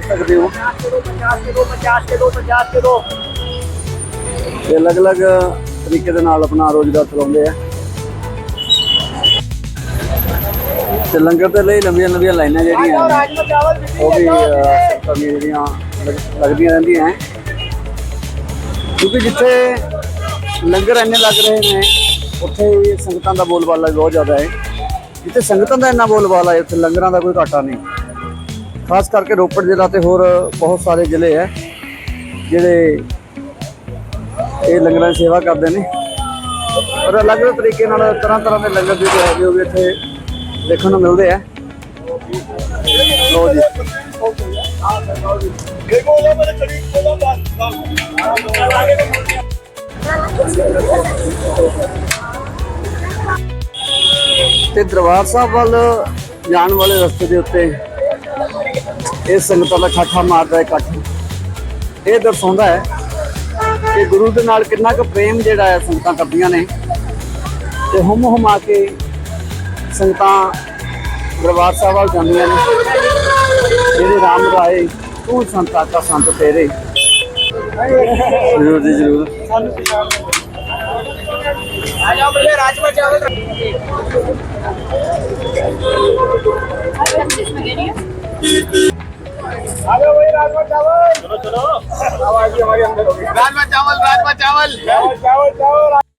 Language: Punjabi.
ਸਕਦੇ ਹੋ ਇਹ ਅਲੱਗ-ਅਲੱਗ ਤਰੀਕੇ ਦੇ ਨਾਲ ਆਪਣਾ ਰੋਜ਼ਗਾਰ ਚਲਾਉਂਦੇ ਆ। ਤੇ ਲੰਗਰ ਦੇ ਲਈ ਲੰਬੀਆਂ ਲੰਬੀਆਂ ਲਾਈਨਾਂ ਜਿਹੜੀਆਂ ਉਹ ਵੀ ਕਮੀ ਜਿਹੜੀਆਂ ਲੱਗਦੀਆਂ ਰਹਿੰਦੀਆਂ ਕਿਉਂਕਿ ਜਿੱਥੇ ਲੰਗਰ ਇੰਨੇ ਲੱਗ ਰਹੇ ਨੇ ਉੱਥੇ ਸੰਗਤਾਂ ਦਾ ਬੋਲਬਾਲਾ ਬਹੁਤ ਜ਼ਿਆਦਾ ਹੈ। ਜਿੱਥੇ ਸੰਗਤਾਂ ਦਾ ਇੰਨਾ ਬੋਲਬਾਲਾ ਹੈ, ਉੱਥੇ ਲੰਗਰਾਂ ਦਾ ਕੋਈ ਘਾਟਾ ਨਹੀਂ। ਖਾਸ ਕਰਕੇ ਰੋਪੜ ਜ਼ਿਲ੍ਹਾ ਤੇ ਹੋਰ ਬਹੁਤ ਸਾਰੇ ਜ਼ਿਲ੍ਹੇ ਹੈ, ਜਿਹੜੇ ਇਹ ਲੰਗਰਾਂ ਦੀ ਸੇਵਾ ਕਰਦੇ ਨੇ। ਔਰ ਅਲੱਗ-ਅਲੱਗ ਤਰੀਕੇ ਨਾਲ ਤਰ੍ਹਾਂ ਤਰ੍ਹਾਂ ਦੇ ਲੰਗਰ ਜਿਹੜੇ ਹੈਗੇ ਉਹ ਵੀ ਇੱਥੇ ਦੇਖਣ ਨੂੰ ਮਿਲਦੇ ਆ। ਲੋ ਜੀ। ਤੇ ਦਰਬਾਰ ਸਾਹਿਬ ਵੱਲ ਜਾਣ ਵਾਲੇ ਰਸਤੇ ਦੇ ਉੱਤੇ ਇਹ ਸੰਗਤਾਂ ਦਾ ਠਾਠਾ ਮਾਰਦਾ ਇਕੱਠ। ਇਹ ਦਰਸਾਉਂਦਾ ਹੈ ਕਿ ਗੁਰੂ ਦੇ ਨਾਲ ਕਿੰਨਾ ਕੁ ਪ੍ਰੇਮ ਜਿਹੜਾ ਹੈ ਸੰਗਤਾਂ ਕਰਦੀਆਂ ਨੇ ਤੇ ਹੁਮ ਹੁਮਾ ਕੇ ਸੰਗਤਾਂ ਦਰਬਾਰ ਸਾਹਿਬ ਵੱਲ ਜਾਂਦੀਆਂ ਨੇ। ਜਿਹੜੇ ਰਾਮ ਰਾਏ ਤੂੰ ਸੰਤਾ ਕਾ ਸੰਤ ਤੇਰੇ। ਜ਼ਰੂਰ ਜੀ ਜ਼ਰੂਰ। राजमा चावल राजमा चावल